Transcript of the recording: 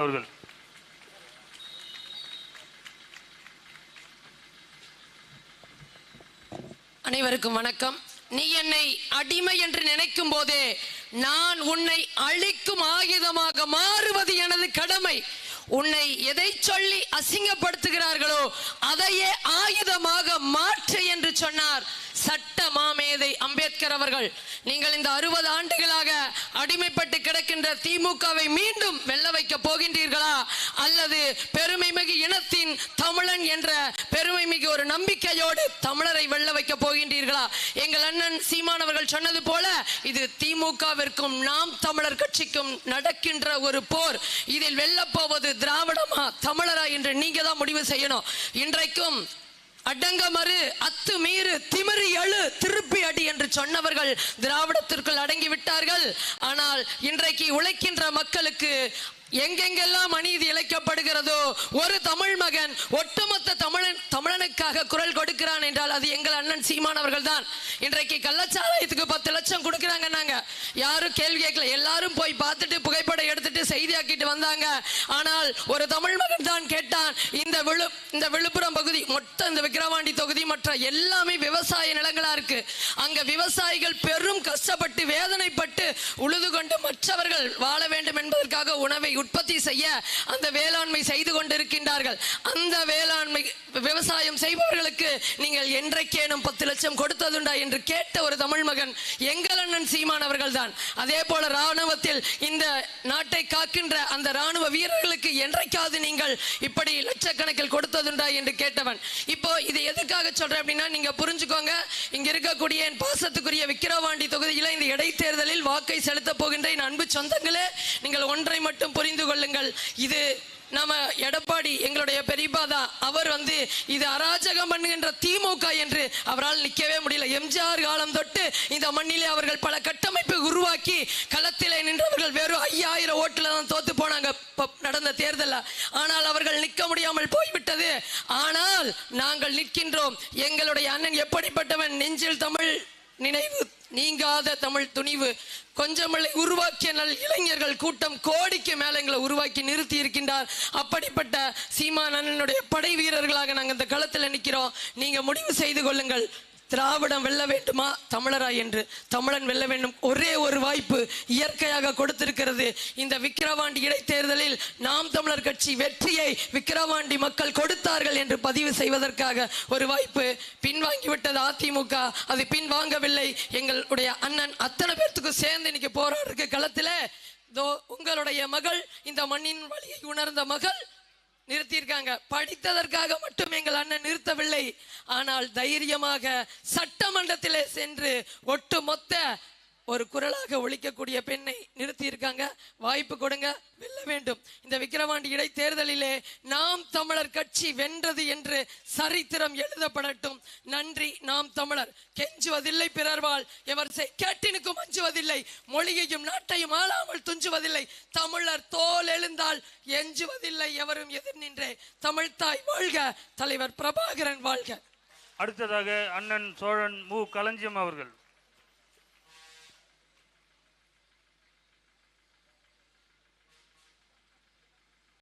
அவர்கள். அனைவருக்கும் வணக்கம். நீ என்னை அடிமை என்று நினைக்கும் போதே நான் உன்னை அழிக்கும் ஆயுதமாக மாறுவது எனது கடமை. உன்னை எதை சொல்லி அசிங்கப்படுத்துகிறார்களோ அதையே ஆயுதமாக மாற்று என்று சொன்னார் சட்ட மாமேதை அம்பேத்கர் அவர்கள் நீங்கள் இந்த அறுபது ஆண்டுகளாக அடிமைப்பட்டு கிடக்கின்ற திமுகவை மீண்டும் வெல்ல வைக்க போகின்றீர்களா? அல்லது பெருமைமிகு இனத்தின் தமிழன் என்ற பெருமைமிகு ஒரு நம்பிக்கையோடு தமிழரை வெல்ல வைக்க போகின்றீர்களா? எங்கள் அண்ணன் சீமான் அவர்கள் சொன்னது போல இது திமுகவிற்கும் நாம் தமிழர் கட்சிக்கும் நடக்கின்ற ஒரு போர். இதில் வெல்லப் போவது திராவிடமா தமிழரா என்று நீங்க தான் முடிவு செய்யணும். இன்றைக்கும் அடங்க மறு அத்து மீறு திமிரி எழு திருப்பி அடி என்று சொன்னவர்கள் திராவிடத்திற்குள் அடங்கி விட்டார்கள் ஆனால் இன்றைக்கு உழைக்கின்ற மக்களுக்கு எங்கெங்கெல்லாம் அநீதி இழைக்கப்படுகிறதோ ஒரு தமிழ் மகன் ஒட்டுமொத்த தமிழன் தமிழனுக்காக குரல் கொடுக்கிறான் என்றால் அது எங்கள் அண்ணன் சீமானவர்கள் தான் இன்றைக்கு கள்ளச்சாராயத்துக்கு பத்து லட்சம் கொடுக்குறாங்க நாங்க யாரும் கேள்வி கேட்கல. எல்லாரும் போய் பார்த்துட்டு புகைப்படம் எடுத்துட்டு செய்தியாக்கிட்டு வந்தாங்க. ஆனால் ஒரு தமிழ் மகன் தான் கேட்டான் இந்த விழு இந்த விழுப்புரம் பகுதி மொத்த இந்த விக்கிரவாண்டி தொகுதி மற்ற எல்லாமே விவசாய நிலங்களா இருக்கு. அங்க விவசாயிகள் பெரும் கஷ்டப்பட்டு வேதனைப்பட்டு உழுது கொண்டு மற்றவர்கள் வாழ வேண்டும் என்பதற்காக உணவை உற்பத்தி செய்ய அந்த வேளாண்மை செய்து கொண்டிருக்கின்றார்கள். அந்த வேளாண்மை விவசாயம் செய்பவர்களுக்கு நீங்கள் என்றைக்கேனும் பத்து லட்சம் கொடுத்ததுண்டா என்று கேட்ட ஒரு தமிழ் மகன் எங்கள் அண்ணன் சீமான் அவர்கள் தான் அதே போல ராணுவத்தில் இந்த நாட்டை காக்கின்ற அந்த ராணுவ வீரர்களுக்கு என்றைக்காவது நீங்கள் இப்படி லட்சக்கணக்கில் கொடுத்ததுண்டா என்று கேட்டவன். இப்போ இது எதுக்காக சொல்றேன் அப்படின்னா நீங்க புரிஞ்சுக்கோங்க. இங்க இருக்கக்கூடிய என் பாசத்துக்குரிய விக்கிரவாண்டி தொகுதியில் இந்த இடைத்தேர்தலில் வாக்கை செலுத்தப் போகின்ற என் அன்பு சொந்தங்களே நீங்கள் ஒன்றை மட்டும் புரிந்து கொள்ளுங்கள். இது நம்ம எடப்பாடி எங்களுடைய பெரியப்பா தான். அவர் வந்து இது அராஜகம் பண்ணுகின்ற திமுக என்று அவரால் நிற்கவே முடியல. எம்ஜிஆர் காலம் தொட்டு இந்த மண்ணிலே அவர்கள் பல கட்டமைப்பை உருவாக்கி களத்திலே நின்றவர்கள் வெறும் ஐயாயிரம் ஓட்டில் தான் தோத்து போனாங்க. நடந்த தேர்தலில். ஆனால் அவர்கள் நிற்க முடியாமல் போய்விட்டது. ஆனால் நாங்கள் நிற்கின்றோம். எங்களுடைய அண்ணன் எப்படிப்பட்டவன்? நெஞ்சில் தமிழ். நினைவு நீங்காத தமிழ் துணிவு கொஞ்சமில்லை உருவாக்கிய நல் இளைஞர்கள் கூட்டம் கோடிக்கு மேல எங்களை உருவாக்கி நிறுத்தி இருக்கின்றார். அப்படிப்பட்ட சீமான் அண்ணனுடைய படை வீரர்களாக நாங்கள் இந்த களத்தில் நிற்கிறோம். நீங்க முடிவு செய்து கொள்ளுங்கள். திராவிடம் வெல்ல வேண்டுமா? தமிழரா என்று தமிழன் வெல்ல வேண்டும். ஒரே ஒரு வாய்ப்பு இயற்கையாக கொடுத்திருக்கிறது. இந்த விக்கிரவாண்டி இடைத்தேர்தலில் நாம் தமிழர் கட்சி வெற்றியை விக்கிரவாண்டி மக்கள் கொடுத்தார்கள் என்று பதிவு செய்வதற்காக ஒரு வாய்ப்பு பின்வாங்கிவிட்டது அதிமுக. அது பின்வாங்கவில்லை. எங்களுடைய அண்ணன் அத்தனை பேர்த்துக்கும் சேர்ந்து இன்னைக்கு போராடுறதுக்கு களத்தில் இதோ உங்களுடைய மகள் இந்த மண்ணின் வழியை உணர்ந்த மகள் நிறுத்தியிருக்காங்க. படித்ததற்காக மட்டும் எங்கள் அண்ணன் நிறுத்தவில்லை. ஆனால் தைரியமாக சட்டமன்றத்திலே சென்று ஒட்டுமொத்த ஒரு குரலாக ஒழிக்கக்கூடிய பெண்ணை நிறுத்தி இருக்காங்க வாய்ப்பு கொடுங்க. வெல்ல வேண்டும். இந்த விக்கிரவாண்டி இடைத்தேர்தலிலே நாம் தமிழர் கட்சி வென்றது என்று சரித்திரம் எழுதப்படட்டும். நன்றி நாம் தமிழர். கெஞ்சுவதில்லை பிறர்வாள். எவர் செய் கேட்டினுக்கும் அஞ்சுவதில்லை. மொழியையும் நாட்டையும் ஆளாமல் துஞ்சுவதில்லை. தமிழர் தோல் எழுந்தால் எஞ்சுவதில்லை. எவரும் எதிர் நின்றே. தமிழ்தாய் வாழ்க. தலைவர் பிரபாகரன் வாழ்க. அடுத்ததாக அண்ணன் சோழன் மு. களஞ்சியம் அவர்கள்.